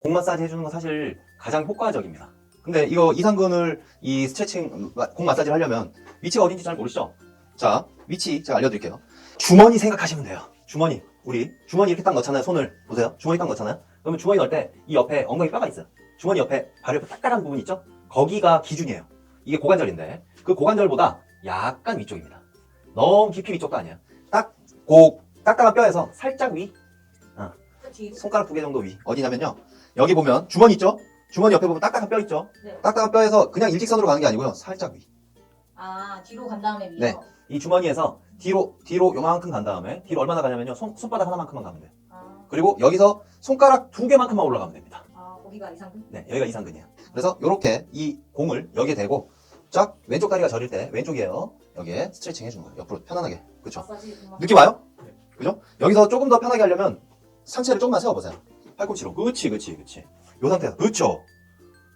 공 마사지 해주는 건 사실 가장 효과적입니다. 근데 이거 이상근을 이 스트레칭 마- 공 마사지를 하려면 위치가 어딘지 잘 모르시죠? 자, 위치 제가 알려드릴게요. 주머니 생각하시면 돼요. 주머니. 우리 주머니 이렇게 딱 넣잖아요. 손을 보세요. 주머니 딱 넣잖아요. 그러면 주머니 넣을 때 이 옆에 엉덩이 뼈가 있어요. 주머니 옆에 발을 딱딱한 부분 있죠? 거기가 기준이에요. 이게 고관절인데 그 고관절보다 약간 위쪽입니다. 너무 깊이 위쪽도 아니에요. 딱 고 딱딱한 뼈에서 살짝 위, 뒤. 손가락 두 개 정도 위. 어디냐면요. 여기 보면 주머니 있죠? 주머니 옆에 보면 딱딱한 뼈 있죠? 네. 딱딱한 뼈에서 그냥 일직선으로 가는 게 아니고요. 살짝 위. 아 뒤로 간 다음에 위로. 네. 이 주머니에서 뒤로 뒤로 요만큼 간 다음에 뒤로 얼마나 가냐면요. 손, 손바닥 하나만큼만 가면 돼요. 아, 그리고 여기서 손가락 두 개만큼만 올라가면 됩니다. 아 거기가 이상근. 네, 여기가 이상근이에요. 그래서 이렇게 이 공을 여기에 대고 쫙 왼쪽 다리가 저릴 때 왼쪽이에요. 여기에 스트레칭 해주는 거예요. 옆으로 편안하게. 그렇죠? 마사지. 느낌 와요? 그죠? 여기서 조금 더 편하게 하려면 상체를 조금만 세워보세요. 팔꿈치로. 그렇지, 그렇지, 그렇지. 요 상태에서. 그렇죠.